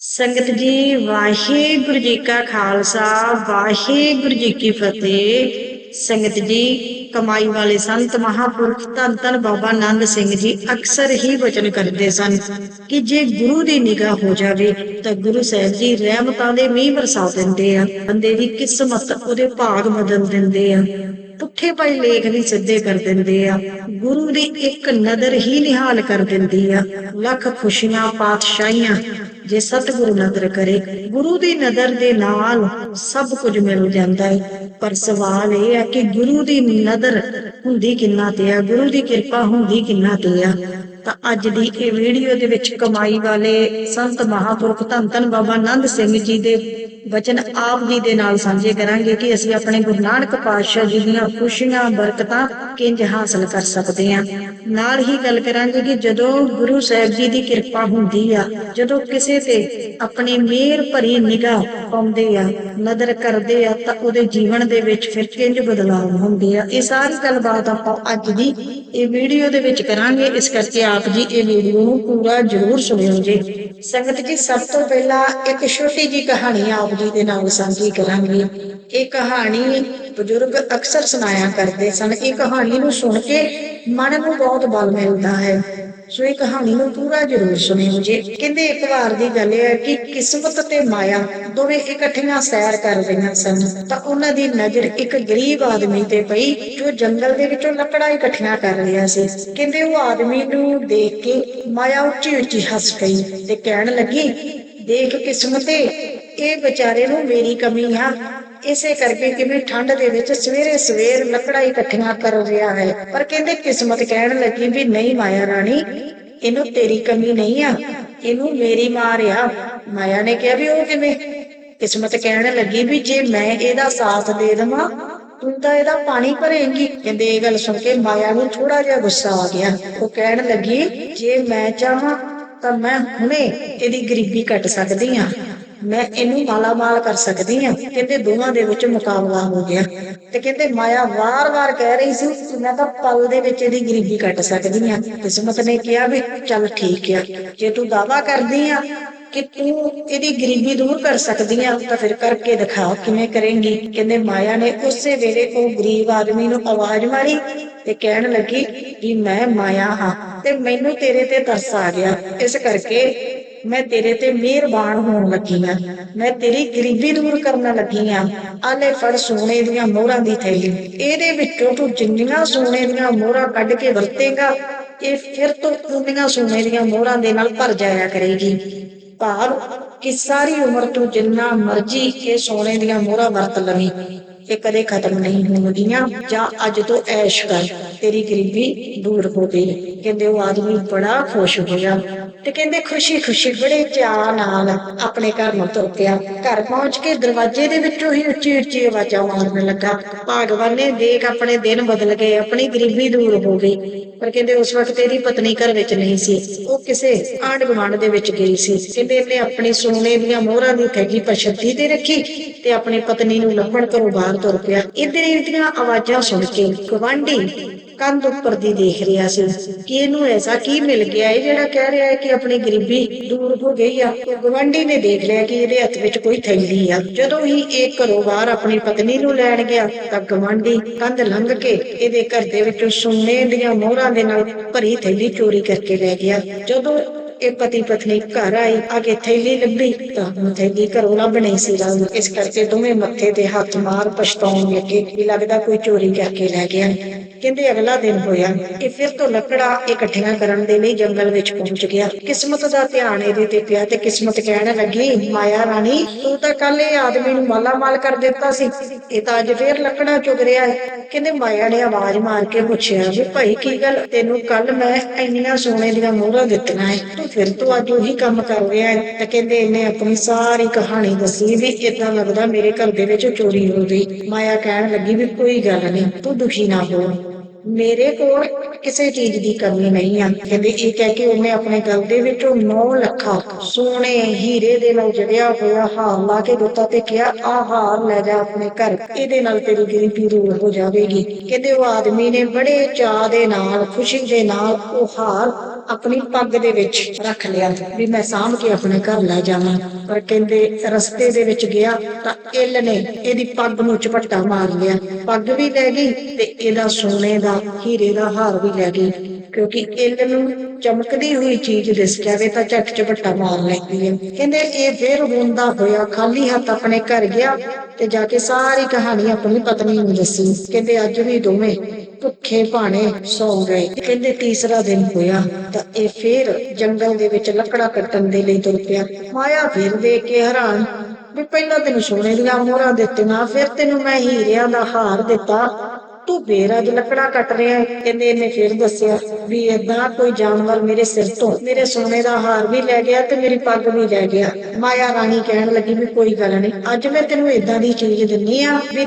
ਸੰਗਤ ਜੀ, ਵਾਹਿਗੁਰੂ ਜੀ ਕਾ ਖਾਲਸਾ, ਵਾਹਿਗੁਰੂ ਜੀ ਕੀ ਫਤਿਹ। ਸੰਗਤ ਜੀ, ਕਮਾਈ ਵਾਲੇ ਸੰਤ, ਮਹਾਪੁਰਖ ਧੰਨ ਧੰਨ ਬਾਬਾ ਆਨੰਦ ਸਿੰਘ ਜੀ ਅਕਸਰ ਹੀ ਵਚਨ ਕਰਦੇ ਸਨ ਕਿ ਜੇ ਗੁਰੂ ਦੀ ਨਿਗਾਹ ਹੋ ਜਾਵੇ, ਤਾਂ ਗੁਰੂ ਸਾਹਿਬ ਜੀ ਰਹਿਮਤਾਂ ਦੇ ਮੀਂਹ ਵਰਸਾ ਦਿੰਦੇ ਆ। ਬੰਦੇ ਦੀ ਕਿਸਮਤ, ਉਹਦੇ ਭਾਗ ਬਦਲ ਦਿੰਦੇ ਆ। ਪੁੱਠੇ ਪਏ ਲੇਖ ਵੀ ਸਿੱਧੇ ਕਰ ਦਿੰਦੇ ਆ। ਗੁਰੂ ਦੀ ਇੱਕ ਨਜ਼ਰ ਹੀ ਨਿਹਾਲ ਕਰ ਦਿੰਦੀ ਆ। ਲੱਖ ਖੁਸ਼ੀਆਂ, ਪਾਤਸ਼ਾਹੀਆਂ ਜੇ ਸਤਿਗੁਰੂ ਨਜ਼ਰ ਕਰੇ, ਗੁਰੂ ਦੀ ਨਜ਼ਰ ਦੇ ਨਾਲ ਸਭ ਕੁਝ ਮਿਲ ਜਾਂਦਾ ਹੈ। ਪਰ ਸਵਾਲ ਇਹ ਹੈ ਕਿ ਗੁਰੂ ਦੀ ਨਜ਼ਰ ਹੁੰਦੀ ਕਿੰਨਾ ਤੇ ਆ ਗੁਰੂ ਦੀ ਕਿਰਪਾ ਹੁੰਦੀ ਕਿੰਨਾ ਤੇ ਆ ਤਾਂ ਅੱਜ ਦੀ ਇਹ ਵੀਡੀਓ ਦੇ ਵਿੱਚ ਕਮਾਈ ਵਾਲੇ ਸੰਤ ਮਹਾਪੁਰਖ ਧੰਨ ਧੰਨ ਬਾਬਾ ਆਨੰਦ ਸਿੰਘ ਜੀ ਦੇ ਵਚਨ ਆਪ ਜੀ ਦੇ ਨਾਲ ਸਾਂਝੇ ਕਰਾਂਗੇ ਕਿ ਅਸੀਂ ਆਪਣੇ ਗੁਰੂ ਨਾਨਕ ਪਾਤਸ਼ਾਹ ਜੀ ਦੀਆਂ ਖੁਸ਼ੀਆਂ, ਬਰਕਤਾਂ ਕਿੰਜ ਹਾਸਲ ਕਰ ਸਕਦੇ ਹਾਂ। ਨਾਲ ਹੀ ਗੱਲ ਕਰਾਂਗੇ ਕਿ ਜਦੋਂ ਗੁਰੂ ਸਾਹਿਬ ਜੀ ਦੀ ਕਿਰਪਾ ਹੁੰਦੀ ਆ, ਜਦੋਂ ਕਿਸੇ ਤੇ ਆਪਣੀ ਮਿਹਰ ਭਰੀ ਨਿਗਾਹ ਪਾਉਂਦੇ ਆ, ਨਜ਼ਰ ਕਰਦੇ ਆ, ਤਾਂ ਉਹਦੇ ਜੀਵਨ ਦੇ ਵਿੱਚ ਫਿਰ ਕਿੰਜ ਬਦਲਾਅ ਹੁੰਦੇ ਆ। ਇਹ ਸਾਰੀ ਗੱਲਬਾਤ ਆਪਾਂ ਅੱਜ ਦੀ ਇਹ ਵੀਡੀਓ ਦੇ ਵਿੱਚ ਕਰਾਂਗੇ। ਇਸ ਕਰਕੇ ਆਪ ਜੀ ਇਹ ਵੀਡੀਓ ਨੂੰ ਪੂਰਾ ਜ਼ਰੂਰ ਸੁਣਿਓ ਜੀ। ਸੰਗਤ ਜੀ, ਸਭ ਤੋਂ ਪਹਿਲਾਂ ਇੱਕ ਛੋਟੀ ਜੀ ਕਹਾਣੀ ਆਪ ਜੀ ਦੇ ਨਾਲ ਸਾਂਝੀ ਕਰਾਂਗੇ। ਇਹ ਕਹਾਣੀ ਬਜ਼ੁਰਗ ਅਕਸਰ ਸੁਣਾਇਆ ਕਰਦੇ ਸਨ। ਇਹ ਕਹਾਣੀ ਨੂੰ ਸੁਣ ਕੇ ਮਨ ਨੂੰ ਬਹੁਤ ਬਲ ਮਿਲਦਾ ਹੈ। ਸੋ ਇਹ ਕਹਾਣੀ ਨੂੰ ਪੂਰਾ ਜ਼ਰੂਰ ਸੁਣਿਓ ਜੀ। ਕਹਿੰਦੇ ਇੱਕ ਵਾਰ ਦੀ ਗੱਲ ਹੈ ਕਿ ਕਿਸਮਤ ਤੇ ਮਾਇਆ ਦੋਵੇਂ ਇਕੱਠੀਆਂ ਸੈਰ ਕਰ ਰਹੀਆਂ ਸਨ। ਤਾਂ ਉਹਨਾਂ ਦੀ ਨਜ਼ਰ ਇੱਕ ਗਰੀਬ ਆਦਮੀ ਤੇ ਪਈ, ਜੋ ਜੰਗਲ ਦੇ ਵਿੱਚੋਂ ਲੱਕੜਾਂ ਇਕੱਠੀਆਂ ਕਰ ਰਿਹਾ ਸੀ। ਕਹਿੰਦੇ ਉਹ ਆਦਮੀ ਨੂੰ ਦੇਖ ਕੇ ਮਾਇਆ ਉੱਚੀ ਉੱਚੀ ਹੱਸ ਪਈ ਤੇ ਕਹਿਣ ਲੱਗੀ, ਦੇਖ ਕਿਸਮਤੇ ਇਹ ਵਿਚਾਰੇ ਨੂੰ ਮੇਰੀ ਕਮੀ ਆ। ਇਸੇ ਕਰਕੇ ਕਿਵੇਂ ਠੰਡ ਦੇ ਵਿੱਚ ਸਵੇਰੇ ਸਵੇਰ ਲੱਕੜਾਂ ਇਕੱਠੀਆਂ ਕਰ ਰਿਹਾ ਹੈ। ਪਰ ਕਹਿੰਦੇ ਕਿਸਮਤ ਕਹਿਣ ਲੱਗੀ ਵੀ ਨਹੀਂ ਮਾਇਆ ਰਾਣੀ, ਇਹਨੂੰ ਤੇਰੀ ਕਮੀ ਨਹੀਂ ਆ, ਇਹਨੂੰ ਮੇਰੀ ਮਾਰ ਆ। ਮਾਇਆ ਨੇ ਕਿਹਾ ਵੀ ਉਹ ਕਿਵੇਂ? ਕਿਸਮਤ ਕਹਿਣ ਲੱਗੀ ਵੀ ਜੇ ਮੈਂ ਇਹਦਾ ਸਾਥ ਦੇ ਦੇਵਾਂ, ਤੂੰ ਤਾਂ ਇਹਦਾ ਪਾਣੀ ਭਰੇਂਗੀ। ਕਹਿੰਦੇ ਇਹ ਗੱਲ ਸੁਣ ਕੇ ਮਾਇਆ ਨੂੰ ਥੋੜਾ ਜਿਹਾ ਗੁੱਸਾ ਆ ਗਿਆ। ਉਹ ਕਹਿਣ ਲੱਗੀ, ਜੇ ਮੈਂ ਚਾਹਾਂ ਤਾਂ ਮੈਂ ਹੁਣੇ ਇਹਦੀ ਗਰੀਬੀ ਕੱਟ ਸਕਦੀ ਆ। ਮੈਂ ਇਹਨੂੰ ਮਾਲਾਮਾਲ ਕਰ ਸਕਦੀ ਆ ਕਹਿੰਦੇ ਦੋਵਾਂ ਦੇ ਵਿੱਚ ਮੁਕਾਬਲਾ ਹੋ ਗਿਆ। ਤੇ ਕਹਿੰਦੇ ਮਾਇਆ ਵਾਰ-ਵਾਰ ਕਹਿ ਰਹੀ ਸੀ ਕਿ ਮੈਂ ਤਾਂ ਪਲ ਦੇ ਵਿੱਚ ਇਹਦੀ ਗਰੀਬੀ ਕੱਟ ਸਕਦੀ ਆ ਕਿਸਮਤ ਨੇ ਕਿਹਾ ਵੀ ਚੱਲ ਠੀਕ ਆ। ਜੇ ਤੂੰ ਦਾਵਾ ਕਰਦੀ ਆ ਕਿ ਤੂੰ ਇਹਦੀ ਗਰੀਬੀ ਦੂਰ ਕਰ ਸਕਦੀ ਆ, ਤਾਂ ਫਿਰ ਕਰਕੇ ਦਿਖਾ ਕਿਵੇਂ ਕਰੇਂਗੀ। ਕਹਿੰਦੇ ਮਾਇਆ ਨੇ ਉਸੇ ਵੇਲੇ ਉਹ ਗਰੀਬ ਆਦਮੀ ਨੂੰ ਆਵਾਜ਼ ਮਾਰੀ ਤੇ ਕਹਿਣ ਲੱਗੀ ਵੀ ਮੈਂ ਮਾਇਆ ਹਾਂ ਤੇ ਮੈਨੂੰ ਤੇਰੇ ਤੇ ਤਰਸ ਆ ਗਿਆ। ਇਸ ਕਰਕੇ ਮੈਂ ਤੇਰੇ ਤੇ ਮਿਹਰਬਾਨ ਹੋਣ ਲੱਗੀ ਆ। ਮੈਂ ਤੇਰੀ ਗਰੀਬੀ ਦੂਰ ਕਰਨ ਲੱਗੀ ਆ। ਆਲੇ ਫੜ ਸੋਨੇ ਦੀਆਂ ਮੋਹਰਾਂ ਦੀ ਥੈਲੀ। ਇਹਦੇ ਵਿੱਚੋਂ ਤੂੰ ਜਿੰਨੀਆਂ ਸੋਨੇ ਦੀਆਂ ਮੋਹਰਾਂ ਕੱਢ ਕੇ ਵਰਤੇਗਾ, ਇਹ ਫਿਰ ਤੋਂ ਉਨੀਆਂ ਸੋਨੇ ਦੀਆਂ ਮੋਹਰਾਂ ਦੇ ਨਾਲ ਭਰ ਜਾਇਆ ਕਰੇਗੀ। ਭਾਵ ਕਿ ਸਾਰੀ ਉਮਰ ਤੂੰ ਜਿੰਨਾ ਮਰਜ਼ੀ ਇਹ ਸੋਨੇ ਦੀਆਂ ਮੋਹਰਾਂ ਵਰਤ ਲਵੀਂ। ਇਹ ਕਦੇ ਖਤਮ ਨਹੀਂ ਹੋਣਗੀਆਂ ਜਾਂ ਅੱਜ ਤੋਂ ਐਸ਼ ਕਰ ਤੇਰੀ ਗਰੀਬੀ ਦੂਰ ਹੋ ਗਈ। ਕਹਿੰਦੇ ਉਹ ਆਦਮੀ ਬੜਾ ਖੁਸ਼ ਹੋਇਆ ਤੇ ਕਹਿੰਦੇ ਖੁਸ਼ੀ ਖੁਸ਼ੀ ਬੜੇ ਚਾਅ ਨਾਲ ਆਪਣੇ ਘਰ ਨੂੰ ਤੁਰ ਪਿਆ ਘਰ ਪਹੁੰਚ ਕੇ ਦਰਵਾਜ਼ੇ ਦੇ ਵਿੱਚੋਂ ਹੀ ਉੱਚੀ ਉੱਚੀ ਆਵਾਜ਼ਾਂ ਮਾਰਨ ਲੱਗਾ। ਭਗਵਾਨ ਨੇ ਦੇਖ ਆਪਣੇ ਦਿਨ ਬਦਲ ਗਏ, ਆਪਣੀ ਗਰੀਬੀ ਦੂਰ ਹੋ ਗਈ। ਪਰ ਕਹਿੰਦੇ ਉਸ ਵਕਤ ਤੇਰੀ ਪਤਨੀ ਘਰ ਵਿੱਚ ਨਹੀਂ ਸੀ। ਉਹ ਕਿਸੇ ਆਂਢ ਗੁਆਂਢ ਦੇ ਵਿੱਚ ਗਈ ਸੀ। ਕਹਿੰਦੇ ਇਹਨੇ ਆਪਣੇ ਸੋਨੇ ਦੀਆਂ ਮੋਹਰਾਂ ਦੀ ਥੈਲੀ ਪਛੱਤੀ ਤੇ ਰੱਖੀ ਤੇ ਆਪਣੀ ਪਤਨੀ ਨੂੰ ਲੱਭਣ ਘਰੋਂ ਬਾਹਰ ਤੁਰ ਪਿਆ। ਇਧਰ ਇਹਦੀਆਂ ਆਵਾਜ਼ਾਂ ਸੁਣ ਕੇ ਗਵਾਂਢੀ ਕੰਧ ਉੱਪਰ ਦੀ ਦੇਖ ਰਿਹਾ ਸੀ ਕਿ ਇਹਨੂੰ ਐਸਾ ਕੀ ਮਿਲ ਗਿਆ, ਇਹ ਜਿਹੜਾ ਕਹਿ ਰਿਹਾ ਹੈ ਕਿ ਆਪਣੀ ਗਰੀਬੀ ਦੂਰ ਹੋ ਗਈ ਆ। ਗਵਾਂਢੀ ਨੇ ਦੇਖ ਲਿਆ ਕਿ ਇਹਦੇ ਹੱਥ ਵਿੱਚ ਕੋਈ ਥੈਲੀ ਆ। ਜਦੋਂ ਹੀ ਇਹ ਘਰੋਂ ਬਾਹਰ ਆਪਣੀ ਪਤਨੀ ਨੂੰ ਲੈਣ ਗਿਆ, ਤਾਂ ਗਵਾਂਢੀ ਕੰਧ ਲੰਘ ਕੇ ਇਹਦੇ ਘਰ ਦੇ ਵਿੱਚੋਂ ਸੋਨੇ ਦੀਆਂ ਮੋਹਰਾਂ ਦੇ ਨਾਲ ਭਰੀ ਥੈਲੀ ਚੋਰੀ ਕਰਕੇ ਲੈ ਗਿਆ। ਜਦੋਂ ਇਹ ਪਤੀ ਪਤਨੀ ਘਰ ਆਏ ਅਗੇ ਥੈਲੀ ਲੱਭੀ ਤਾਂ ਹੁਣ ਥੈਲੀ ਘਰੋਂ ਲੱਭ ਨਹੀਂ ਸੀ ਰਹੀ ਇਸ ਕਰਕੇ ਦੋਵੇਂ ਮੱਥੇ ਤੇ ਹੱਥ ਮਾਰ ਪਛਤਾਉਣ ਲੱਗੇ ਕਿ ਲੱਗਦਾ ਕੋਈ ਚੋਰੀ ਕਰਕੇ ਲੈ ਗਿਆ ਕਹਿੰਦੇ ਅਗਲਾ ਦਿਨ ਹੋਇਆ ਕਿ ਫਿਰ ਤੋਂ ਲੱਕੜਾਂ ਇਕੱਠੀਆਂ ਕਰਨ ਦੇ ਲਈ ਜੰਗਲ ਵਿੱਚ ਪਹੁੰਚ ਗਿਆ। ਕਿਸਮਤ ਦਾ ਧਿਆਨ ਇਹਦੇ ਤੇ ਪਿਆ ਤੇ ਕਿਸਮਤ ਕਹਿਣ ਲੱਗੀ, ਮਾਇਆ ਰਾਣੀ, ਤੂੰ ਤਾਂ ਕੱਲ ਇਹ ਆਦਮੀ ਨੂੰ ਮਾਲਾ ਮਾਲ ਕਰ ਦਿੱਤਾ ਸੀ। ਇਹ ਤਾਂ ਅੱਜ ਫੇਰ ਲੱਕੜਾ ਚੁਗ ਰਿਹਾ ਹੈ। ਕਹਿੰਦੇ ਮਾਇਆ ਨੇ ਆਵਾਜ਼ ਮਾਰ ਕੇ ਪੁੱਛਿਆ ਵੀ, ਭਾਈ ਕੀ ਗੱਲ? ਤੈਨੂੰ ਕੱਲ ਮੈਂ ਇੰਨੀਆਂ ਸੋਨੇ ਦੀਆਂ ਮੋਹਰਾਂ ਦਿੱਤੀਆਂ ਹੈ ਫਿਰ ਤੋਂ ਅੱਜ ਉਹੀ ਕੰਮ ਕਰ ਰਿਹਾ ਹੈ। ਤਾਂ ਕਹਿੰਦੇ ਇਹਨੇ ਆਪਣੀ ਸਾਰੀ ਕਹਾਣੀ ਦੱਸੀ ਵੀ ਇਦਾਂ ਲੱਗਦਾ ਮੇਰੇ ਘਰ ਦੇ ਵਿੱਚ ਚੋਰੀ ਹੋ ਗਈ। ਮਾਇਆ ਕਹਿਣ ਲੱਗੀ ਵੀ ਕੋਈ ਗੱਲ ਨਹੀਂ, ਤੂੰ ਦੁਖੀ ਨਾ ਹੋ। ਮੇਰੇ ਕੋਲ ਕਿਸੇ ਚੀਜ਼ ਦੀ ਕਮੀ ਨਹੀਂ ਆ। ਕਹਿੰਦੇ ਇਹ ਕਹਿ ਕੇ ਉਹਨੇ ਆਪਣੇ ਗਲ ਦੇ ਵਿੱਚੋਂ 9 ਲੱਖਾਂ ਸੋਨੇ ਹੀਰੇ ਦੇ ਨਾਲ ਜੜਿਆ ਹੋਇਆ ਹਾਰ ਲਾ ਕੇ ਦਿੱਤਾ ਤੇ ਕਿਹਾ, ਆਹ ਹਾਰ ਲੈ ਜਾ ਆਪਣੇ ਘਰ, ਇਹਦੇ ਨਾਲ ਤੇਰੀ ਗਰੀਬੀ ਦੂਰ ਹੋ ਜਾਵੇਗੀ। ਕਹਿੰਦੇ ਉਹ ਆਦਮੀ ਨੇ ਬੜੇ ਚਾਅ ਦੇ ਨਾਲ, ਖੁਸ਼ੀ ਦੇ ਨਾਲ ਉਹ ਹਾਰ ਆਪਣੀ ਪੱਗ ਦੇ ਵਿੱਚ ਰੱਖ ਲਿਆ ਵੀ ਮੈਂ ਸਾਂਭ ਕੇ ਆਪਣੇ ਘਰ ਲੈ ਜਾਵਾਂ। ਪਰ ਕਹਿੰਦੇ ਰਸਤੇ ਦੇ ਵਿੱਚ ਗਿਆ ਤਾਂ ਇੱਲ ਨੇ ਇਹਦੀ ਪੱਗ ਨੂੰ ਝਪੱਟਾ ਮਾਰ ਲਿਆ। ਪੱਗ ਵੀ ਲੈ ਗਈ ਤੇ ਇਹਦਾ ਸੋਨੇ ਦਾ ਹੀਰੇ ਦਾ ਹਾਰ ਵੀ ਲੈ ਗਈ। ਕਿਉਂਕਿ ਇੱਲ ਨੂੰ ਚਮਕਦੀ ਹੋਈ ਚੀਜ਼ ਦਿਸ ਜਾਵੇ ਤਾਂ ਝੱਟ ਝਪੱਟਾ ਮਾਰ ਲੈਂਦੀ ਹੈ ਕਹਿੰਦੇ ਇਹ ਫਿਰ ਰੋਂਦਾ ਹੋਇਆ, ਖਾਲੀ ਹੱਥ ਆਪਣੇ ਘਰ ਗਿਆ ਤੇ ਜਾ ਕੇ ਸਾਰੀ ਕਹਾਣੀ ਆਪਣੀ ਪਤਨੀ ਨੂੰ ਦੱਸੀ। ਕਹਿੰਦੇ ਅੱਜ ਵੀ ਦੋਵੇਂ ਭੁੱਖੇ ਭਾਣੇ ਸੌ ਗਏ। ਕਹਿੰਦੇ ਤੀਸਰਾ ਦਿਨ ਹੋਇਆ ਤਾਂ ਇਹ ਫੇਰ ਜੰਗਲ ਦੇ ਵਿੱਚ ਲੱਕੜਾ ਕੱਟਣ ਦੇ ਲਈ ਤੁਰ ਪਿਆ। ਮਾਇਆ ਫਿਰ ਦੇਖ ਕੇ ਹੈਰਾਨ ਵੀ ਪਹਿਲਾਂ ਤੈਨੂੰ ਸੋਨੇ ਦੀਆਂ ਮੋਹਰਾਂ ਦਿੱਤੀਆਂ, ਫਿਰ ਤੈਨੂੰ ਮੈਂ ਹੀਰਿਆਂ ਦਾ ਹਾਰ ਦਿੱਤਾ। ਤੂੰ ਫੇਰ ਅੱਜ ਲੱਕੜਾ ਕੱਟ ਰਿਹਾ ਕਹਿੰਦੇ ਇਹਨੇ ਫਿਰ ਦੱਸਿਆ ਵੀ ਏਦਾਂ ਕੋਈ ਜਾਨਵਰ ਮੇਰੇ ਸਿਰ ਤੋਂ, ਮੇਰੇ ਸੋਨੇ ਦਾ ਹਾਰ ਵੀ ਲੈ ਗਿਆ ਤੇ ਮੇਰੀ ਪੱਗ ਵੀ ਲੈ ਗਿਆ। ਮਾਇਆ ਰਾਣੀ ਕਹਿਣ ਲੱਗੀ ਵੀ ਕੋਈ ਗੱਲ ਨਹੀਂ, ਅੱਜ ਮੈਂ ਤੈਨੂੰ ਏਦਾਂ ਦੀ ਚੀਜ਼ ਦਿੰਨੀ ਆ ਵੀ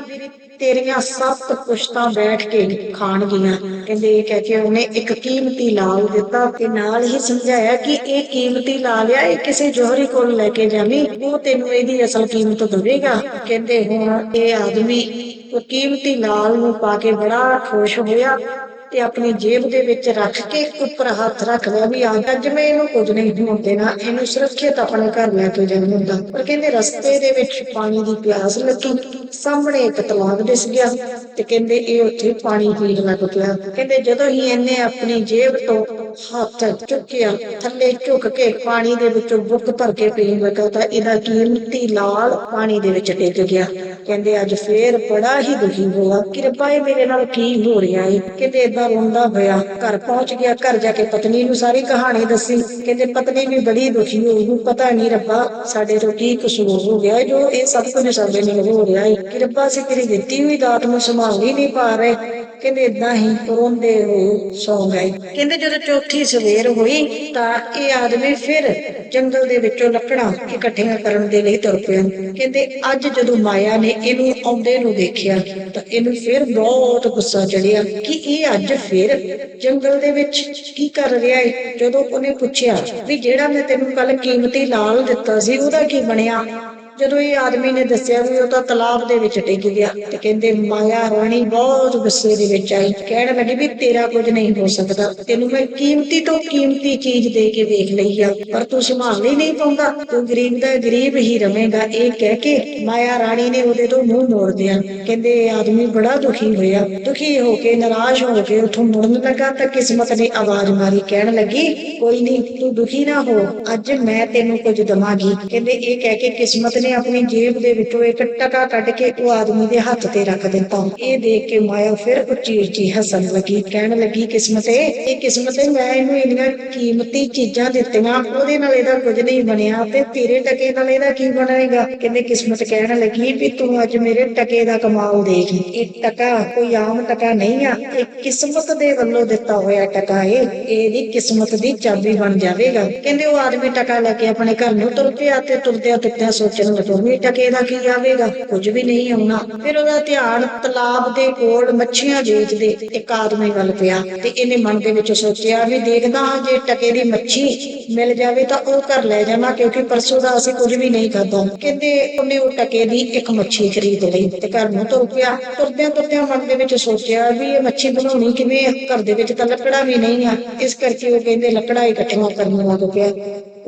ਤੇਰੀਆਂ ਸੱਤ ਪੁਸ਼ਤਾਂ ਬੈਠ ਕੇ ਖਾਣਗੀਆਂ ਕਹਿੰਦੇ ਇਹ ਕਹਿ ਕੇ ਉਹਨੇ ਇੱਕ ਕੀਮਤੀ ਲਾਲ ਦਿੱਤਾ ਤੇ ਨਾਲ ਹੀ ਸਮਝਾਇਆ ਕਿ ਇਹ ਕੀਮਤੀ ਲਾਲ ਆ, ਇਹ ਕਿਸੇ ਜੋਹਰੀ ਕੋਲ ਲੈ ਕੇ ਜਾਵੀਂ, ਉਹ ਤੈਨੂੰ ਇਹਦੀ ਅਸਲ ਕੀਮਤ ਦੇਵੇਗਾ। ਕਹਿੰਦੇ ਹੁਣ ਇਹ ਆਦਮੀ ਉਹ ਕੀਮਤੀ ਲਾਲ ਨੂੰ ਪਾ ਕੇ ਬੜਾ ਖੁਸ਼ ਹੋਇਆ ਤੇ ਆਪਣੀ ਜੇਬ ਦੇ ਵਿੱਚ ਰੱਖ ਕੇ ਉੱਪਰ ਹੱਥ ਰੱਖ ਵੀ ਅੱਜ ਅੱਜ ਮੈਂ ਇਹਨੂੰ ਕੁਝ ਨਹੀਂ ਹੋਣ ਦੇਣਾ ਇਹਨੂੰ ਸੁਰੱਖਿਅਤ ਆਪਣੇ ਘਰ ਲੈ ਕੇ ਜਾਣਾ ਹੁੰਦਾ। ਪਰ ਕਹਿੰਦੇ ਰਸਤੇ ਦੇ ਵਿੱਚ ਪਾਣੀ ਦੀ ਪਿਆਸ ਲੱਗੀ, ਸਾਹਮਣੇ ਇੱਕ ਤਲਾਬ ਦਿਸ ਗਿਆ ਤੇ ਕਹਿੰਦੇ ਇਹ ਉੱਥੇ ਪਾਣੀ ਪੀਣ ਲੱਗ ਪਿਆ। ਕਹਿੰਦੇ ਜਦੋਂ ਹੀ ਇਹਨੇ ਆਪਣੀ ਜੇਬ ਤੋਂ ਹੱਥ ਚੁੱਕਿਆ ਥੱਲੇ ਝੁੱਕ ਕੇ ਪਾਣੀ ਦੇ ਵਿੱਚੋਂ ਬੁੱਕ ਭਰ ਕੇ ਪੀਣ ਲੱਗਾ ਤਾਂ ਇਹਦਾ ਕੀਮਤੀ ਲਾਲ ਪਾਣੀ ਦੇ ਵਿੱਚ ਡਿੱਗ ਗਿਆ। ਕਹਿੰਦੇ, ਅੱਜ ਫੇਰ ਬੜਾ ਹੀ ਦੁਖੀ ਹੋਇਆ। ਕਿ ਇਹ ਮੇਰੇ ਨਾਲ ਕੀ ਹੋ ਰਿਹਾ ਹੈ ਕਹਿੰਦੇ ਏਦਾਂ ਰੋਂਦਾ ਹੋਇਆ। ਘਰ ਪਹੁੰਚ ਗਿਆ। ਘਰ ਜਾ ਕੇ ਪਤਨੀ ਨੂੰ ਸਾਰੀ ਕਹਾਣੀ ਦੱਸੀ। ਕਹਿੰਦੇ, ਪਤਨੀ ਵੀ ਬੜੀ ਦੁਖੀ ਹੋਈ ਵੀ ਪਤਾ ਨਹੀਂ ਰੱਬਾ, ਸਾਡੇ ਤੋਂ ਕੀ ਕਸੂਰ ਹੋ ਗਿਆ ਜੋ ਇਹ ਸਭ ਕੁਝ ਸਾਡੇ ਨਾਲ ਹੋ ਰਿਹਾ ਹੈ ਕਿਰਪਾ ਰੱਬਾ ਅਸੀਂ ਤੇਰੀ ਦਿੱਤੀ ਹੋਈ ਦਾਤ ਨੂੰ ਸੰਭਾਲ ਨਹੀਂ ਪਾ ਰਹੇ। ਕਹਿੰਦੇ ਇਦਾਂ ਹੀ ਰੋਂਦੇ ਹੋਏ ਸੌ ਗਏ। ਕਹਿੰਦੇ, ਜਦੋਂ ਚੌਥੀ ਸਵੇਰ ਹੋਈ ਤਾਂ ਇਹ ਆਦਮੀ ਫਿਰ ਜੰਗਲ ਦੇ ਵਿੱਚੋਂ ਲੱਕੜਾਂ ਇਕੱਠੀਆਂ ਕਰਨ ਦੇ ਲਈ ਤੁਰ ਪਿਆ। ਕਹਿੰਦੇ, ਅੱਜ ਜਦੋਂ ਮਾਇਆ ਨੇ ਇਹਨੂੰ ਆਉਂਦੇ ਨੂੰ ਦੇਖਿਆ, ਤਾਂ ਇਹਨੂੰ ਫਿਰ ਬਹੁਤ ਗੁੱਸਾ ਚੜਿਆ ਕਿ ਇਹ ਅੱਜ ਫਿਰ ਜੰਗਲ ਦੇ ਵਿੱਚ ਕੀ ਕਰ ਰਿਹਾ ਹੈ ਜਦੋਂ ਉਹਨੇ ਪੁੱਛਿਆ ਵੀ ਜਿਹੜਾ ਮੈਂ ਤੈਨੂੰ ਕੱਲ ਕੀਮਤੀ ਲਾਲ ਦਿੱਤਾ ਸੀ, ਉਹਦਾ ਕੀ ਬਣਿਆ? ਜਦੋਂ ਇਹ ਆਦਮੀ ਨੇ ਦੱਸਿਆ ਵੀ ਉਹ ਤਾਂ ਤਲਾਬ ਦੇ ਵਿੱਚ ਡਿੱਗ ਗਿਆ ਤੇ ਕਹਿੰਦੇ, ਮਾਇਆ ਰਾਣੀ, ਬਹੁਤ ਗੁੱਸੇ ਦੇ ਵਿੱਚ ਆਈ। ਕਹਿਣ ਲੱਗੀ ਵੀ ਤੇਰਾ ਕੁਝ ਨਹੀਂ ਹੋ ਸਕਦਾ। ਤੈਨੂੰ ਮੈਂ ਕੀਮਤੀ ਤੋਂ ਕੀਮਤੀ ਚੀਜ਼ ਦੇ ਕੇ ਵੇਖ ਲਈ ਆ, ਪਰ ਤੂੰ ਸੰਭਾਲ ਹੀ ਨਹੀਂ ਪਾਉਂਦਾ। ਤੂੰ ਗਰੀਬ ਦਾ, ਗਰੀਬ ਹੀ ਰਵੇਂਗਾ। ਇਹ ਕਹਿ ਕੇ ਮਾਇਆ ਰਾਣੀ ਨੇ ਉਹਦੇ ਤੋਂ ਮੂੰਹ ਮੋੜ ਦਿਆ। ਕਹਿੰਦੇ, ਇਹ ਆਦਮੀ ਬੜਾ ਦੁਖੀ ਹੋਇਆ। ਦੁਖੀ ਹੋ ਕੇ, ਨਿਰਾਸ਼ ਹੋ ਕੇ ਉੱਥੋਂ ਮੁੜਨ ਲੱਗਾ ਤਾਂ ਕਿਸਮਤ ਨੇ ਆਵਾਜ਼ ਮਾਰੀ। ਕਹਿਣ ਲੱਗੀ, ਕੋਈ ਨਹੀਂ, ਤੂੰ ਦੁਖੀ ਨਾ ਹੋ। ਅੱਜ ਮੈਂ ਤੈਨੂੰ ਕੁਝ ਦਵਾਂਗੀ। ਕਹਿੰਦੇ, ਇਹ ਕਹਿ ਕੇ ਕਿਸਮਤ ਨੇ ਆਪਣੀ ਜੇਬ ਦੇ ਵਿੱਚੋਂ ਇੱਕ ਟਕਾ ਕੱਢ ਕੇ ਉਹ ਆਦਮੀ ਦੇ ਹੱਥ ਤੇ ਰੱਖ ਦਿੱਤਾ। ਇਹ ਦੇਖ ਕੇ ਮਾਇਆ ਫਿਰ ਉੱਚੀ ਉੱਚੀ ਹੱਸਣ ਲੱਗੀ, ਕਹਿਣ ਲੱਗੀ, ਕਿਸਮਤੇ ਇਹ ਕਿਸਮਤੇ ਮੈਂ ਇਹਨੂੰ ਇੰਨੀਆਂ ਕੀਮਤੀ ਚੀਜ਼ਾਂ ਦਿੱਤੀਆਂ, ਉਹਦੇ ਨਾਲ ਇਹਦਾ ਕੁਝ ਨਹੀਂ ਬਣਿਆ ਤੇ ਤੇਰੇ ਟਕੇ ਨਾਲ ਇਹਦਾ ਕੀ ਬਣੇਗਾ? ਕਹਿੰਦੇ ਕਿਸਮਤ ਕਹਿਣ ਲੱਗੀ ਵੀ ਤੂੰ ਅੱਜ ਮੇਰੇ ਟਕੇ ਦਾ ਕਮਾਲ ਦੇਖ। ਇਹ ਟਕਾ ਕੋਈ ਆਮ ਟਕਾ ਨਹੀਂ ਆ, ਇਹ ਕਿਸਮਤ ਦੇ ਵੱਲੋਂ ਦਿੱਤਾ ਹੋਇਆ ਟਕਾ ਏ। ਇਹਦੀ ਕਿਸਮਤ ਦੀ ਚਾਬੀ ਬਣ ਜਾਵੇਗਾ। ਕਹਿੰਦੇ ਉਹ ਆਦਮੀ ਟਕਾ ਲੈ ਕੇ ਆਪਣੇ ਘਰ ਨੂੰ ਤੁਰ ਪਿਆ ਤੇ ਤੁਰਦਿਆਂ ਤੁਰਦਿਆਂ ਸੋਚਣ ਲੱਗਾ ਟਕੇ ਦਾ ਕੀ ਆਵੇਗਾ? ਕੁਝ ਵੀ ਨਹੀਂ ਆਉਣਾ। ਫਿਰ ਉਹਦਾ ਧਿਆਨ ਤਲਾਬ ਦੇ ਕੋਲ ਮੱਛੀਆਂ ਵੇਚਦੇ। ਇੱਕ ਆਦਮੀ ਵੱਲ ਪਿਆ ਤੇ ਇਹਨੇ ਮਨ ਦੇ ਵਿੱਚ ਸੋਚਿਆ ਵੀ ਦੇਖਦਾ ਹਾਂ ਜੇ ਟਕੇ ਦੀ ਮੱਛੀ ਮਿਲ ਜਾਵੇ ਤਾਂ ਉਹ ਘਰ ਲੈ ਜਾਵਾਂ ਕਿਉਂਕਿ ਪਰਸੋਂ ਦਾ ਅਸੀਂ ਕੁਝ ਵੀ ਨਹੀਂ ਖਾਧਾ। ਕਹਿੰਦੇ ਉਹਨੇ ਉਹ ਟਕੇ ਦੀ ਇੱਕ ਮੱਛੀ ਖਰੀਦ ਲਈ ਤੇ ਘਰ ਨੂੰ ਤੁਰ ਪਿਆ। ਤੁਰਦਿਆਂ ਤੁਰਦਿਆਂ ਮਨ ਦੇ ਵਿੱਚ ਸੋਚਿਆ ਵੀ ਇਹ ਮੱਛੀ ਬਣਾਉਣੀ ਕਿਵੇਂ ਆ? ਘਰ ਦੇ ਵਿੱਚ ਤਾਂ ਲੱਕੜਾ ਵੀ ਨਹੀਂ ਆ। ਇਸ ਕਰਕੇ ਉਹ ਕਹਿੰਦੇ ਲੱਕੜਾਂ ਇਕੱਠੀਆਂ ਕਰਨ ਲੱਗ ਪਿਆ।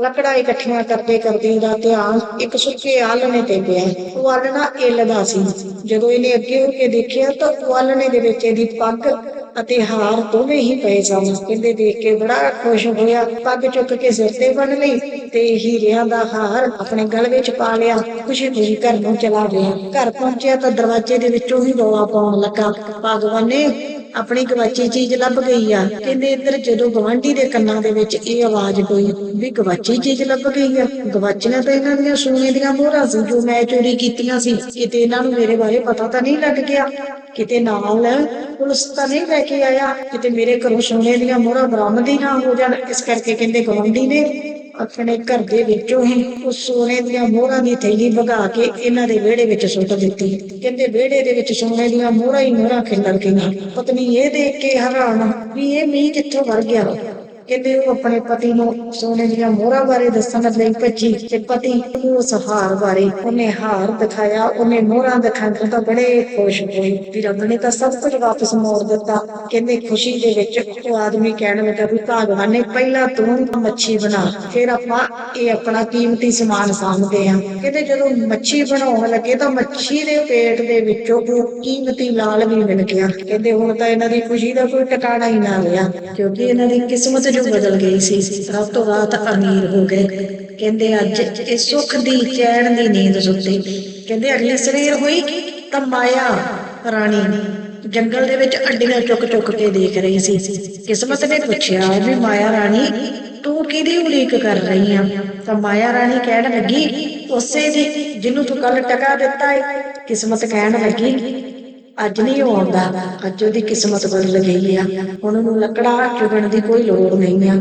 ਲੱਕੜਾਂ ਇਕੱਠੀਆਂ ਕਰਦੇ ਕਰਦੇ ਉਹਦਾ ਧਿਆਨ ਇੱਕ ਸੁੱਕੇ ਆਲਣੇ ਤੇ ਪਿਆ। ਉਹ ਆਲਣਾ ਇੱਲ ਸੀ। ਜਦੋਂ ਇਹਨੇ ਅੱਗੇ ਹੋ ਕੇ ਦੇਖਿਆ ਤਾਂ ਉਹ ਆਲਣੇ ਦੇ ਵਿੱਚ ਇਹਦੀ ਪੱਗ ਅਤੇ ਹਾਰ ਦੋਵੇਂ ਹੀ ਪਏ ਸਨ। ਕਹਿੰਦੇ ਦੇਖ ਕੇ ਬੜਾ ਖੁਸ਼ ਹੋਇਆ। ਪੱਗ ਚੁੱਕ ਕੇ ਸਿਰ ਤੇ ਬੰਨ ਲਈ ਤੇ ਹੀਰਿਆਂ ਦਾ ਹਾਰ ਆਪਣੇ ਗਲ ਵਿੱਚ ਪਾ ਲਿਆ। ਖੁਸ਼ੀ ਖੁਸ਼ੀ ਘਰ ਨੂੰ ਚਲਾ ਗਿਆ। ਘਰ ਪਹੁੰਚਿਆ ਤਾਂ ਦਰਵਾਜ਼ੇ ਦੇ ਵਿੱਚੋਂ ਹੀ ਰੌਲਾ ਪਾਉਣ ਲੱਗਾ। ਭਗਵਾਨ ਨੇ ਆਪਣੀ ਗਵਾਚੀ ਚੀਜ਼ ਲੱਭ ਗਈ ਆ। ਕਹਿੰਦੇ ਇੱਧਰ ਜਦੋਂ ਗਵਾਂਢੀ ਦੇ ਕੰਨਾਂ ਦੇ ਵਿੱਚ ਇਹ ਆਵਾਜ਼ ਪਈ ਵੀ ਗਵਾਚੀ ਚੀਜ਼ ਲੱਭ ਗਈ ਆ। ਗਵਾਚੀਆਂ ਤਾਂ ਇਹਨਾਂ ਦੀਆਂ ਸੋਨੇ ਦੀਆਂ ਮੋਹਰਾਂ ਸੀ ਜੋ ਮੈਂ ਚੋਰੀ ਕੀਤੀਆਂ ਸੀ। ਕਿਤੇ ਇਹਨਾਂ ਨੂੰ ਮੇਰੇ ਬਾਰੇ ਪਤਾ ਤਾਂ ਨਹੀਂ ਲੱਗ ਗਿਆ। ਕਿਤੇ ਨਾਲ ਪੁਲਿਸ ਤਾਂ ਨਹੀਂ ਲੈ ਕੇ ਆਇਆ। ਕਿਤੇ ਮੇਰੇ ਘਰੋਂ ਸੋਨੇ ਦੀਆਂ ਮੋਹਰਾਂ ਬਰਾਮਦ ਹੀ ਨਾ ਹੋ ਜਾਣ। ਇਸ ਕਰਕੇ ਕਹਿੰਦੇ ਗਵਾਂਢੀ ਨੇ ਆਪਣੇ ਘਰ ਦੇ ਵਿੱਚੋਂ ਹੀ ਉਸ ਸੋਨੇ ਦੀਆਂ ਮੋਹਰਾਂ ਦੀ ਥੈਲੀ ਭਗਾ ਕੇ ਇਹਨਾਂ ਦੇ ਵਿਹੜੇ ਵਿੱਚ ਸੁੱਟ ਦਿੱਤੀ। ਕਹਿੰਦੇ ਵਿਹੜੇ ਦੇ ਵਿੱਚ ਸੋਨੇ ਦੀਆਂ ਮੋਹਰਾਂ ਹੀ ਮੋਹਰਾਂ ਖਿਲਰ ਗਈਆਂ। ਪਤਨੀ ਇਹ ਦੇਖ ਕੇ ਹੈਰਾਨ, ਵੀ ਇਹ ਮੀਂਹ ਕਿੱਥੋਂ ਵਰ ਗਿਆ? ਕਹਿੰਦੇ ਉਹ ਆਪਣੇ ਪਤੀ ਨੂੰ ਸੋਨੇ ਦੀਆਂ ਮੋਹਰਾਂ ਬਾਰੇ ਦੱਸਣ ਲਈ ਭੱਜੀ ਤੇ ਪਤੀ ਨੂੰ ਉਸ ਹਾਰ ਬਾਰੇ ਉਹਨੇ ਹਾਰ ਦਿਖਾਇਆ, ਉਹਨੇ ਮੋਹਰਾਂ ਦਿਖਾਉਣ ਤੋਂ ਬੜੇ ਖੁਸ਼ ਹੋਏ ਵੀ ਰੱਬ ਨੇ ਤਾਂ ਸਭ ਕੁਝ ਵਾਪਸ ਮੋੜ ਦਿੱਤਾ। ਕਹਿੰਦੇ ਖੁਸ਼ੀ ਦੇ ਵਿੱਚ ਉਹ ਆਦਮੀ ਕਹਿਣ ਲੱਗਾ ਵੀ ਭਗਵਾਨ ਨੇ ਪਹਿਲਾਂ ਤੂੰ ਮੱਛੀ ਬਣਾ, ਫਿਰ ਆਪਾਂ ਇਹ ਆਪਣਾ ਕੀਮਤੀ ਸਮਾਨ ਸਾਂਭਦੇ ਆ। ਕਹਿੰਦੇ ਜਦੋਂ ਮੱਛੀ ਬਣਾਉਣ ਲੱਗੇ ਤਾਂ ਮੱਛੀ ਦੇ ਪੇਟ ਦੇ ਵਿੱਚੋਂ ਉਹ ਕੀਮਤੀ ਲਾਲ ਵੀ ਮਿਲ ਗਿਆ। ਕਹਿੰਦੇ ਹੁਣ ਤਾਂ ਇਹਨਾਂ ਦੀ ਖੁਸ਼ੀ ਦਾ ਕੋਈ ਟਿਕਾਣਾ ਹੀ ਨਾ ਰਿਹਾ, ਕਿਉਂਕਿ ਇਹਨਾਂ ਦੀ ਕਿਸਮਤ ਜੋ ਬਦਲ ਗਈ ਸੀ? ਰਾਤੋਂ ਰਾਤ ਅਮੀਰ ਹੋ ਗਏ। ਕਹਿੰਦੇ, ਅੱਜ ਇਹ ਸੁੱਖ ਦੀ ਚੈਨ ਦੀ ਨੀਂਦ ਸੁੱਤੇ। ਕਹਿੰਦੇ, ਅਗਲੀ ਸਵੇਰ ਹੋਈ ਤਾਂ ਮਾਇਆ ਰਾਣੀ ਜੰਗਲ ਦੇ ਵਿੱਚ ਅੱਡੀਆਂ ਚੁੱਕ ਚੁੱਕ ਕੇ ਦੇਖ ਰਹੀ ਸੀ। ਕਿਸਮਤ ਨੇ ਪੁੱਛਿਆ ਵੀ, ਮਾਇਆ ਰਾਣੀ, ਤੂੰ ਕਿਹਦੀ ਉਲੀਕ ਕਰ ਰਹੀ ਆ? ਤਾਂ ਮਾਇਆ ਰਾਣੀ ਕਹਿਣ ਲੱਗੀ, ਉਸੇ ਦੀ ਜਿਹਨੂੰ ਤੂੰ ਕੱਲ ਟਕਾ ਦਿੱਤਾ ਏ। ਕਿਸਮਤ ਕਹਿਣ ਲੱਗੀ ਅੱਜ ਨਹੀਂ ਉਹ ਆਉਂਦਾ। ਅੱਜ ਉਹਦੀ ਕਿਸਮਤ ਬਦਲ ਗਈ ਆ। ਹੁਣ ਉਹਨੂੰ ਲੱਕੜਾ ਚੁਗਣ ਦੀ ਕੋਈ ਲੋੜ ਨਹੀਂ ਆ।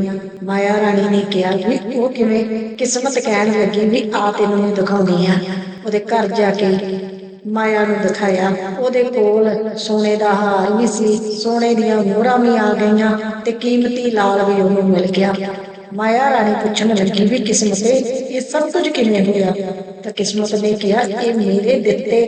ਮਾਇਆ ਰਾਣੀ ਨੇ ਕਿਹਾ ਵੀ ਉਹ ਕਿਵੇਂ ਕਿਸਮਤ ਕਹਿਣ ਲੱਗੀ ਵੀ ਆ ਤੈਨੂੰ ਦਿਖਾਉਣੀ ਆ। ਉਹਦੇ ਘਰ ਜਾ ਕੇ ਮਾਇਆ ਨੂੰ ਦਿਖਾਇਆ। ਉਹਦੇ ਕੋਲ ਸੋਨੇ ਦਾ ਹਾਰ ਵੀ ਸੀ। ਸੋਨੇ ਦੀਆਂ ਮੋਹਰਾਂ ਵੀ ਆ ਗਈਆਂ ਤੇ ਕੀਮਤੀ ਲਾਲ ਵੀ ਉਹਨੂੰ ਮਿਲ ਗਿਆ। ਮਾਇਆ ਰਾਣੀ ਪੁੱਛਣ ਲੱਗੀ ਵੀ ਕਿਸਮਤੇ ਇਹ ਸਭ ਕੁਝ ਕਿਵੇਂ ਹੋਇਆ? ਤਾਂ ਕਿਸਮਤ ਨੇ ਕਿਹਾ, ਇਹ ਮੇਰੇ ਦਿੱਤੇ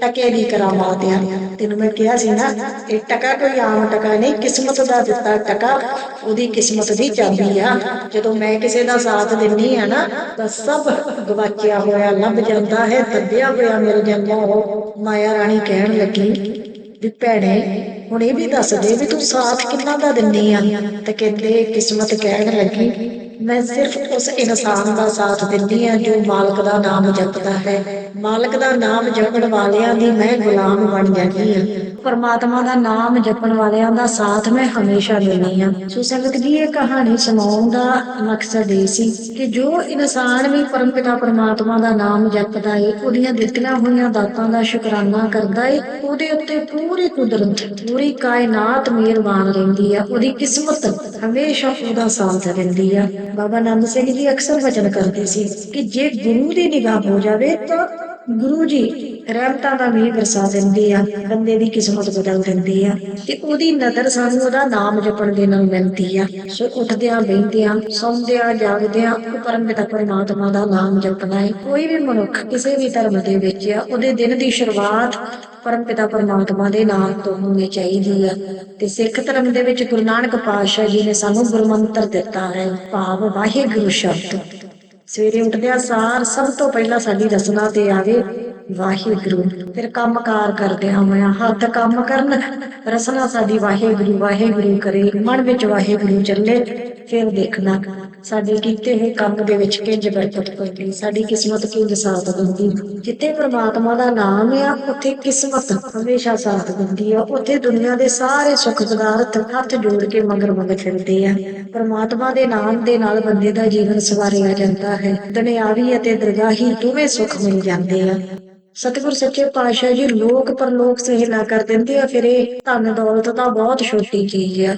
ਟਕੇ ਦੀ ਕਰਾਮਾਤ ਆ ਤੈਨੂੰ ਮੈਂ ਕਿਹਾ ਸੀ ਨਾ, ਇਹ ਟਕਾ ਕੋਈ ਆਮ ਟਕਾ ਨਹੀਂ, ਕਿਸਮਤ ਦਾ ਦਿੱਤਾ ਟਕਾ, ਉਹਦੀ ਕਿਸਮਤ ਦੀ ਚਾਬੀ ਆ। ਜਦੋਂ ਮੈਂ ਕਿਸੇ ਦਾ ਸਾਥ ਦਿੰਨੀ ਆ ਨਾ, ਤਾਂ ਸਭ ਗਵਾਚਿਆ ਹੋਇਆ, ਲੱਭ ਜਾਂਦਾ ਹੈ ਦੱਬਿਆ ਹੋਇਆ ਮਿਲ ਜਾਂਦਾ ਉਹ। ਮਾਇਆ ਰਾਣੀ ਕਹਿਣ ਲੱਗੀ, ਵੀ ਭੈਣੇ, ਹੁਣ ਇਹ ਵੀ ਦੱਸ ਦੇ ਵੀ ਤੂੰ ਸਾਥ ਕਿੰਨਾ ਦਾ ਦਿੰਨੀ ਆ? ਤੇ ਕਹਿੰਦੇ, ਕਿਸਮਤ ਕਹਿਣ ਲੱਗੀ ਮੈਂ ਸਿਰਫ ਉਸ ਇਨਸਾਨ ਦਾ ਸਾਥ ਦਿੰਦੀ ਆ ਜੋ ਮਾਲਕ ਦਾ ਨਾਮ ਜਪਦਾ ਹੈ। ਮਾਲਕ ਦਾ ਨਾਮ ਜਪਣ ਵਾਲਿਆਂ ਦੀ ਮੈਂ ਗੁਲਾਮ ਬਣ ਜਾਂਦੀ ਆ ਪਰਮਾਤਮਾ ਦਾ ਨਾਮ ਜਪਣ ਵਾਲਿਆਂ ਦਾ ਸਾਥ ਮੈਂ ਹਮੇਸ਼ਾ ਲੈਣੀ ਆ ਸੋ ਸੰਗਤ ਜੀ, ਇਹ ਕਹਾਣੀ ਸੁਣਾਉਣ ਦਾ ਮਕਸਦ ਇਹ ਸੀ ਕਿ ਜੋ ਇਨਸਾਨ ਵੀ ਪਰਮਪਿਤਾ ਪਰਮਾਤਮਾ ਦਾ ਨਾਮ ਜਪਦਾ ਏ, ਉਹਦੀਆਂ ਦਿੱਤੀਆਂ ਹੋਈਆਂ ਦਾਤਾਂ ਦਾ ਸ਼ੁਕਰਾਨਾ ਕਰਦਾ ਏ, ਉਹਦੇ ਉੱਤੇ ਪੂਰੀ ਕੁਦਰਤ, ਪੂਰੀ ਕਾਇਨਾਤ ਮਿਹਰਬਾਨ ਰਹਿੰਦੀ ਆ, ਉਹਦੀ ਕਿਸਮਤ ਹਮੇਸ਼ਾ ਉਹਦਾ ਸਾਥ ਦਿੰਦੀ ਆ। ਬਾਬਾ ਨੰਦ ਸਿੰਘ ਜੀ ਅਕਸਰ ਵਚਨ ਕਰਦੇ ਸੀ ਕਿ ਜੇ ਗੁਰੂ ਦੀ ਨਿਗਾਹ ਹੋ ਜਾਵੇ ਤਾਂ ਗੁਰੂ ਜੀ ਰਹਿਮਤਾਂ ਦਾ ਵੀ ਵਰਸਾ ਦਿੰਦੇ ਆ, ਬੰਦੇ ਦੀ ਕਿਸਮਤ ਬਦਲ ਦਿੰਦੇ ਆ ਤੇ ਉਹਦੀ ਨਜ਼ਰ ਸਾਨੂੰ ਉਹਦਾ ਨਾਮ ਜਪਣ ਦੇ ਨਾਲ ਮਿਲਦੀ ਆ। ਸੋ ਉੱਠਦਿਆਂ ਬੈਠਦਿਆਂ ਸੌਂਦਿਆਂ, ਜਾਗਦਿਆਂ ਉਹ ਪਰਮਪਿਤਾ ਪਰਮਾਤਮਾ ਦਾ ਨਾਮ ਜਪਣਾ ਹੈ। ਕੋਈ ਵੀ ਮਨੁੱਖ ਕਿਸੇ ਵੀ ਧਰਮ ਦੇ ਵਿੱਚ ਆ, ਉਹਦੇ ਦਿਨ ਦੀ ਸ਼ੁਰੂਆਤ ਪਰਮ ਪਿਤਾ ਪਰਮਾਤਮਾ ਦੇ ਨਾਮ ਤੋਂ ਹੋਣੀ ਚਾਹੀਦੀ ਆ। ਤੇ ਸਿੱਖ ਧਰਮ ਦੇ ਵਿੱਚ ਗੁਰੂ ਨਾਨਕ ਪਾਤਸ਼ਾਹ ਜੀ ਨੇ ਸਾਨੂੰ ਗੁਰਮੰਤਰ ਦਿੱਤਾ ਹੈ, ਭਾਵ ਵਾਹਿਗੁਰੂ ਸ਼ਬਦ। ਸਵੇਰੇ ਉੱਠਦਿਆਂ ਸਾਰ ਸਭ ਤੋਂ ਪਹਿਲਾਂ ਸਾਡੀ ਰਸਨਾ ਤੇ ਆਵੇ ਵਾਹਿਗੁਰੂ, ਫਿਰ ਕੰਮਕਾਰ ਕਰਦਿਆਂ ਹੋਇਆਂ ਹੱਥ ਕੰਮ ਕਰਨ, ਰਸਨਾ ਸਾਡੀ ਵਾਹਿਗੁਰੂ ਵਾਹਿਗੁਰੂ ਕਰੇ, ਮਨ ਵਿੱਚ ਵਾਹਿਗੁਰੂ ਚੱਲੇ, ਫਿਰ ਦੇਖਣਾ ਸਾਡੇ ਕੀਤੇ ਹੋਏ ਕੰਮ ਦੇ ਵਿੱਚ ਕਿੰਜ ਬਰਕਤ ਪੈਂਦੀ, ਸਾਡੀ ਕਿਸਮਤ ਕਿੰਜ ਸਾਥ ਦਿੰਦੀ, ਜਿੱਥੇ ਪ੍ਰਮਾਤਮਾ ਦਾ ਨਾਮ ਆ, ਉੱਥੇ ਕਿਸਮਤ ਹਮੇਸ਼ਾ ਸਾਥ ਦਿੰਦੀ ਆ, ਉੱਥੇ ਦੁਨੀਆ ਦੇ ਸਾਰੇ ਸੁੱਖ ਪਦਾਰਥ ਹੱਥ ਜੋੜ ਕੇ ਮਗਰ ਮਗਰ ਫਿਰਦੇ ਆ। ਪ੍ਰਮਾਤਮਾ ਦੇ ਨਾਮ ਦੇ ਨਾਲ ਬੰਦੇ ਦਾ ਜੀਵਨ ਸਵਾਰਿਆ ਜਾਂਦਾ ਹੈ, ਦੁਨਿਆਵੀ ਅਤੇ ਦਰਗਾਹੀ ਦੋਵੇਂ ਸੁੱਖ ਮਿਲ ਜਾਂਦੇ ਆ। ਸਤਿਗੁਰ ਸੱਚੇ ਪਾਤਸ਼ਾਹ ਜੀ ਲੋਕ ਪਰਲੋਕ ਸਹਿਲਾ ਕਰ ਦਿੰਦੇ ਆ, ਫਿਰ ਇਹ ਧਨ ਦੌਲਤ ਤਾਂ ਬਹੁਤ ਛੋਟੀ ਚੀਜ਼ ਆ।